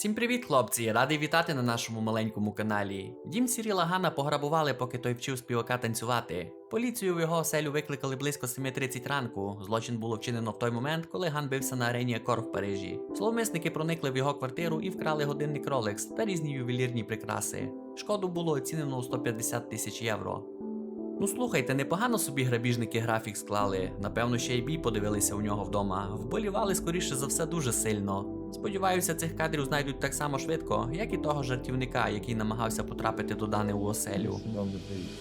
Всім привіт, хлопці! Радий вітати на нашому маленькому каналі. Дім Сіріла Гана пограбували, поки той вчив співака танцювати. Поліцію в його оселю викликали близько 7.30 ранку. Злочин було вчинено в той момент, коли Ган бився на арені Акор в Парижі. Зловмисники проникли в його квартиру і вкрали годинник Rolex та різні ювелірні прикраси. Шкоду було оцінено у 150 тисяч євро. Ну слухайте, непогано собі грабіжники графік склали. Напевно, ще й бій подивилися у нього вдома. Вболівали скоріше за все дуже сильно. Сподіваюся, цих кадрів знайдуть так само швидко, як і того жартівника, який намагався потрапити до Дани у оселю.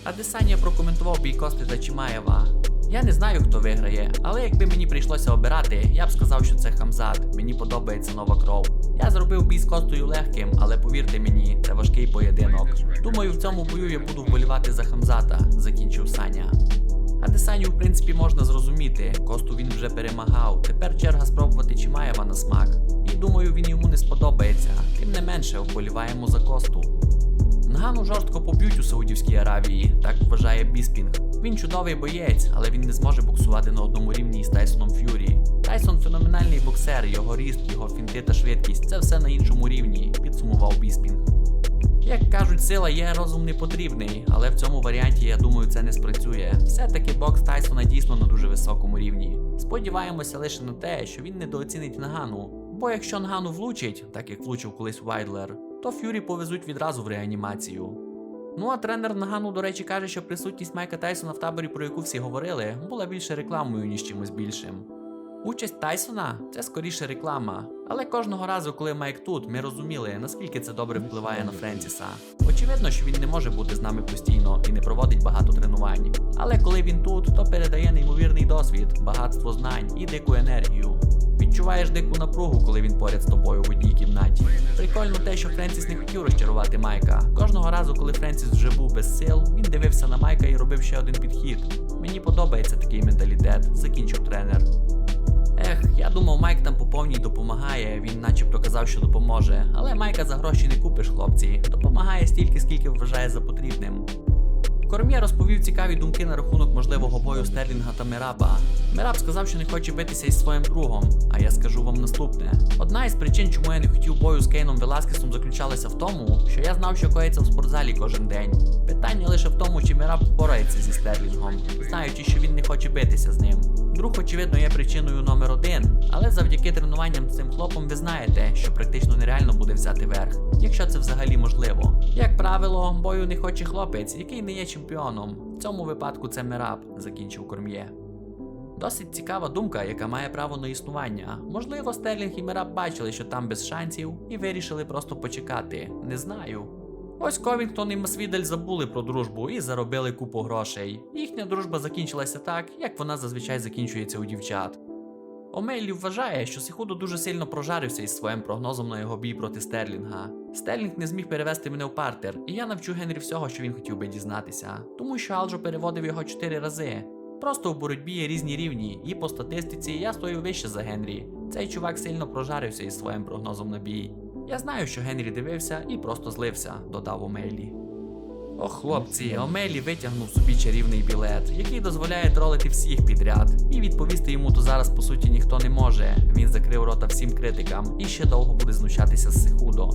А Десанія прокоментував бій Кости та Чимаєва. Я не знаю, хто виграє, але якби мені прийшлося обирати, я б сказав, що це Хамзат. Мені подобається нова кров. Я зробив бій з Костою легким, але повірте мені, це важкий поєдинок. Думаю, в цьому бою я буду вболівати за Хамзата, закінчив Саня. А Десаню, в принципі, можна зрозуміти. Косту він вже перемагав. Тепер черга спробувати Чимаєва на смак. І думаю, він йому не сподобається. Тим не менше, вболіваємо за Косту. Нгану жорстко поб'ють у Саудівській Аравії, так вважає Біспінг. Він чудовий боєць, але він не зможе боксувати на одному рівні із Тайсоном Ф'юрі. Тайсон феноменальний боксер, його ріст, його фінти та швидкість це все на іншому рівні, підсумував Біспінг. Як кажуть, сила є, розум не потрібний, але в цьому варіанті, я думаю, це не спрацює. Все-таки бокс Тайсона дійсно на дуже високому рівні. Сподіваємося лише на те, що він недооцінить Нагану. Бо якщо Нагану влучить, так як влучив колись Вайдлер, то Ф'юрі повезуть відразу в реанімацію. Ну а тренер Нагану, до речі, каже, що присутність Майка Тайсона в таборі, про яку всі говорили, була більше рекламою, ніж чимось більшим. Участь Тайсона це скоріше реклама. Але кожного разу, коли Майк тут, ми розуміли, наскільки це добре впливає на Френсіса. Очевидно, що він не може бути з нами постійно і не проводить багато тренувань. Але коли він тут, то передає неймовірний досвід, багатство знань і дику енергію. Відчуваєш дику напругу, коли він поряд з тобою в одній кімнаті. Прикольно те, що Френсіс не хотів розчарувати Майка. Кожного разу, коли Френсіс вже був без сил, він дивився на Майка і робив ще один підхід. Мені подобається такий менталітет, закінчив тренер. Ех, я думав, Майк там по повній допомагає, він начебто казав, що допоможе. Але Майка за гроші не купиш, хлопці. Допомагає стільки, скільки вважає за потрібним. Корм'є розповів цікаві думки на рахунок можливого бою Стерлінга та Мераба. Мераб сказав, що не хоче битися із своїм другом, а я скажу вам наступне. Одна із причин, чому я не хотів бою з Кейном Веласкесом, заключалася в тому, що я знав, що коїться в спортзалі кожен день. Питання лише в тому, чи Мераб впорається зі Стерлінгом, знаючи, що він не хоче битися з ним. Друг, очевидно, є причиною номер один, але завдяки тренуванням цим хлопом ви знаєте, що практично нереально буде взяти верх, якщо це взагалі можливо. Як правило, бою не хоче хлопець, який не є чемпіоном. В цьому випадку це Мераб, закінчив корм'є. Досить цікава думка, яка має право на існування. Можливо, Стерлінг і Мераб бачили, що там без шансів, і вирішили просто почекати. Не знаю. Ось Ковінгтон і Масвідель забули про дружбу і заробили купу грошей. Їхня дружба закінчилася так, як вона зазвичай закінчується у дівчат. Омейлі вважає, що Сихудо дуже сильно прожарився із своїм прогнозом на його бій проти Стерлінга. Стерлінг не зміг перевести мене в партер, і я навчу Генрі всього, що він хотів би дізнатися, тому що Алджо переводив його чотири рази. Просто в боротьбі є різні рівні, і по статистиці я стою вище за Генрі. Цей чувак сильно прожарився із своїм прогнозом на бій. Я знаю, що Генрі дивився і просто злився, додав Омейлі. О, хлопці, Омелі витягнув собі чарівний білет, який дозволяє тролити всіх підряд. І відповісти йому то зараз по суті ніхто не може. Він закрив рота всім критикам і ще довго буде знущатися з Сихудо.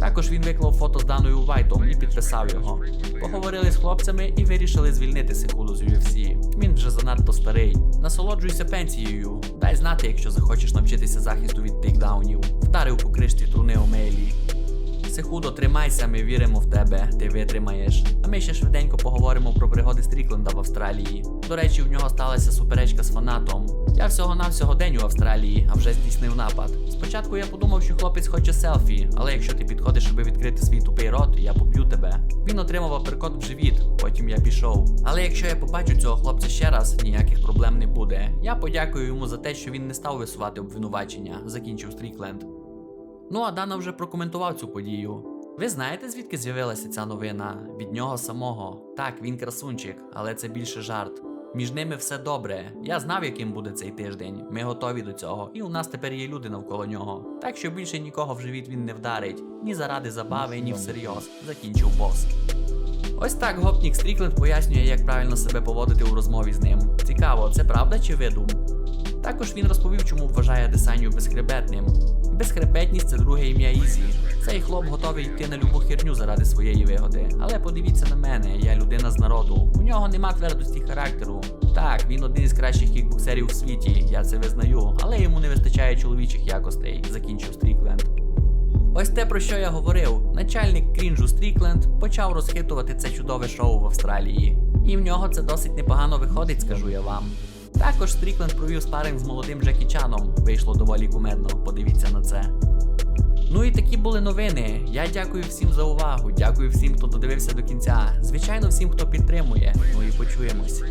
Також він виклав фото з Даною Вайтом і підписав його. Поговорили з хлопцями і вирішили звільнити секунду з UFC. Він вже занадто старий. Насолоджуйся пенсією. Дай знати, якщо захочеш навчитися захисту від тейкдаунів. Вдарив по кришті труни Омелі. Сихудо, тримайся, ми віримо в тебе, ти витримаєш. А ми ще швиденько поговоримо про пригоди Стрікленда в Австралії. До речі, в нього сталася суперечка з фанатом. Я всього-навсього день у Австралії, а вже здійснив напад. Спочатку я подумав, що хлопець хоче селфі, але якщо ти підходиш, аби відкрити свій тупий рот, я поб'ю тебе. Він отримав аперкот в живіт, потім я пішов. Але якщо я побачу цього хлопця ще раз, ніяких проблем не буде. Я подякую йому за те, що він не став висувати обвинувачення, закінчив Стрікленд. Ну а Дана вже прокоментував цю подію. Ви знаєте, звідки з'явилася ця новина? Від нього самого. Так, він красунчик, але це більше жарт. Між ними все добре. Я знав, яким буде цей тиждень. Ми готові до цього, і у нас тепер є люди навколо нього. Так що більше нікого в живіт він не вдарить, ні заради забави, ні всерйоз. Закінчив бос. Ось так гопнік Стрікленд пояснює, як правильно себе поводити у розмові з ним. Цікаво, це правда чи видум? Також він розповів, чому вважає Десаню безхребетним. Безхребетність це друге ім'я Ізі. Цей хлоп готовий йти на любу херню заради своєї вигоди. Але подивіться на мене, я людина з народу. У нього нема твердості характеру. Так, він один із кращих кікбоксерів у світі, я це визнаю, але йому не вистачає чоловічих якостей, закінчив Стрікленд. Ось те, про що я говорив. Начальник крінжу Стрікленд почав розхитувати це чудове шоу в Австралії. І в нього це досить непогано виходить, скажу я вам. Також Стрікленд провів спаринг з молодим Джекі Чаном. Вийшло доволі кумедно, подивіться на це. Ну і такі були новини. Я дякую всім за увагу. Дякую всім, хто додивився до кінця. Звичайно, всім, хто підтримує. Ну і почуємось.